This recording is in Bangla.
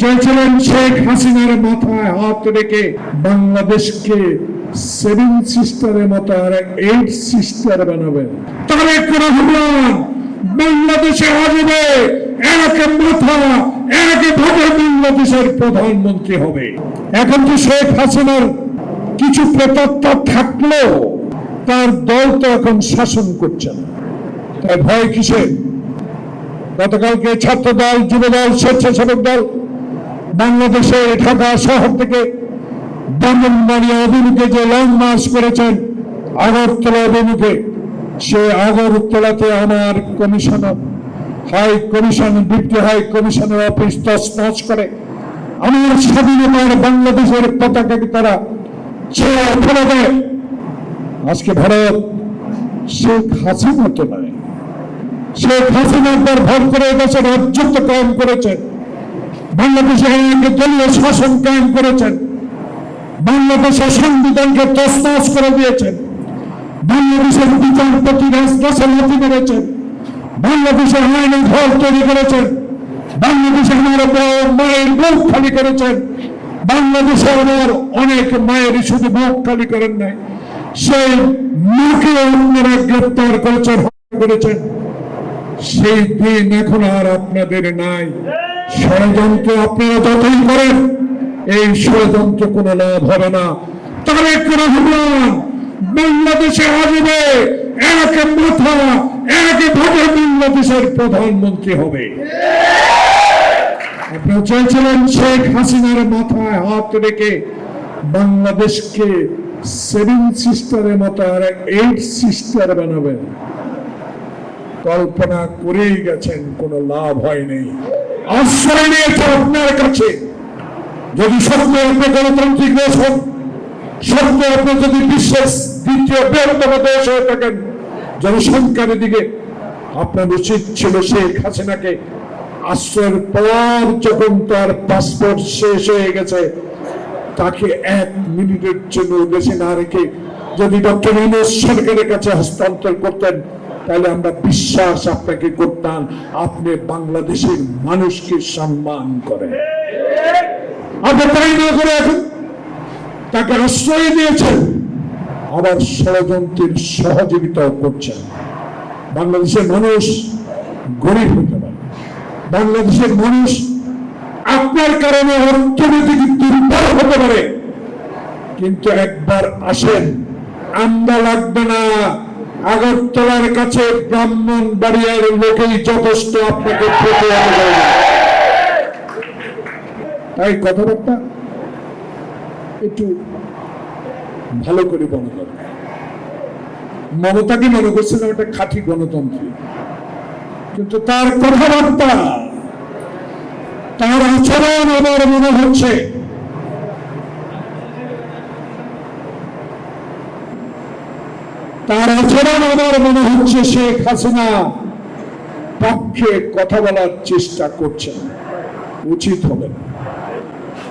চেয়েছিলেন শেখ হাসিনার মাথায় হাত রেখে বাংলাদেশকে সেভেন সিস্টারের মতো আর এইট সিস্টার বানাবেন। বাংলাদেশে আসবে মাথা ভাবে বাংলাদেশের প্রধানমন্ত্রী হবে। এখন তো শেখ হাসিনার কিছু প্রেতাত্মা থাকলেও তার দল তো এখন শাসন করছে না। তাই ভয় কিসের? গতকালকে ছাত্র দল যুব দল স্বেচ্ছাসেবক দল বাংলাদেশে ঢাকা শহর থেকে ব্রাহ্মণবাড়িয়া অভিমুখে যে লং মার্চ করেছেন আগরতলা অভিমুখে, সে আগরতলাতে আমার commissioner high commission deputy high কমিশনের অফিস তছনছ করে আমার স্বাধীনতার বাংলাদেশের পতাকাকে তারা ছেড়ে ফেলে দেয়। আজকে ভারত শেখ হাসিনা তো নয় শেখ হাসিনার পর করে দেশের রাজ্যত্ব কায়েম করেছেন বাংলাদেশে দলীয় শাসন কায়েম করেছেন। বাংলাদেশের সংবিধানকে তসনস করে দিয়েছেন। বাংলাদেশের বিচারপতি রাজদাসে লাথি মেরেছেন। বাংলাদেশের আইনের ঘর তৈরি করেছেন। বাংলাদেশে আমার মায়ের মুখ খালি করেছেন। বাংলাদেশে আমার অনেক মায়ের শুধু মুখ খালি করেন নাই। সেই মাকে আপনারা গ্রেপ্তার করেছেন করেছেন। সেই দিন এখন আর আপনাদের নাই। ষড়যন্ত্র আপনারা যতই করেন, এই ষড়যন্ত্র কোনো লাভ হবে না। বাংলাদেশে আসবে মাথা ভাবে বাংলাদেশের প্রধানমন্ত্রী হবে। আপনারা চেয়েছিলেন শেখ হাসিনার মাথায় হাত রেখে বাংলাদেশকে সেভেন সিস্টারের মতো আর এইট সিস্টার বানাবেন। কল্পনা করেই গেছেন, কোনো লাভ হয়নি আশ্রয় নিয়েছে আপনার কাছে, যদি সত্য আপনি গণতান্ত্রিক দেশ হন সত্য আপনি যদি বিশ্বের দ্বিতীয় বৃহত্তম দেশ হয়ে থাকেন, জনসংখ্যার দিকে, আপনার উচিত ছিল শেখ হাসিনাকে আশ্রয়ের পর যখন তার পাসপোর্ট শেষ হয়ে গেছে, তাকে এক মিনিটের জন্য দেশে না রেখে যদি ডক্টর ইউনুস সরকারের কাছে হস্তান্তর করতেন তাহলে আমরা বিশ্বাস আপনাকে করতাম, আপনি বাংলাদেশের মানুষকে সম্মান করেন। আপনি তাই না তাকে আশ্রয় দিয়েছেন? আবার ষড়যন্ত্রের সহযোগিতাও করছেন। বাংলাদেশের মানুষ গরিব হতে পারে। বাংলাদেশের মানুষ আপনার কারণে অর্থনৈতিক দুর্বল হতে পারে। কিন্তু একবার আসেন আমরা লাগবে না। আগরতলার কাছে ব্রাহ্মণ বাড়িয়ার লোকেই যথেষ্ট আপনাকে তাই কথাবার্তা একটু ভালো করে বলা। দরকার মমতাকে মনে করছিলাম একটা খাঁটি গণতন্ত্র? কিন্তু তার কথাবার্তা, তার আচরণ আমার মনে হচ্ছে তার আচরণ আমার মনে হচ্ছে শেখ হাসিনা পক্ষে কথা বলার চেষ্টা করছেন। উচিত হবে না।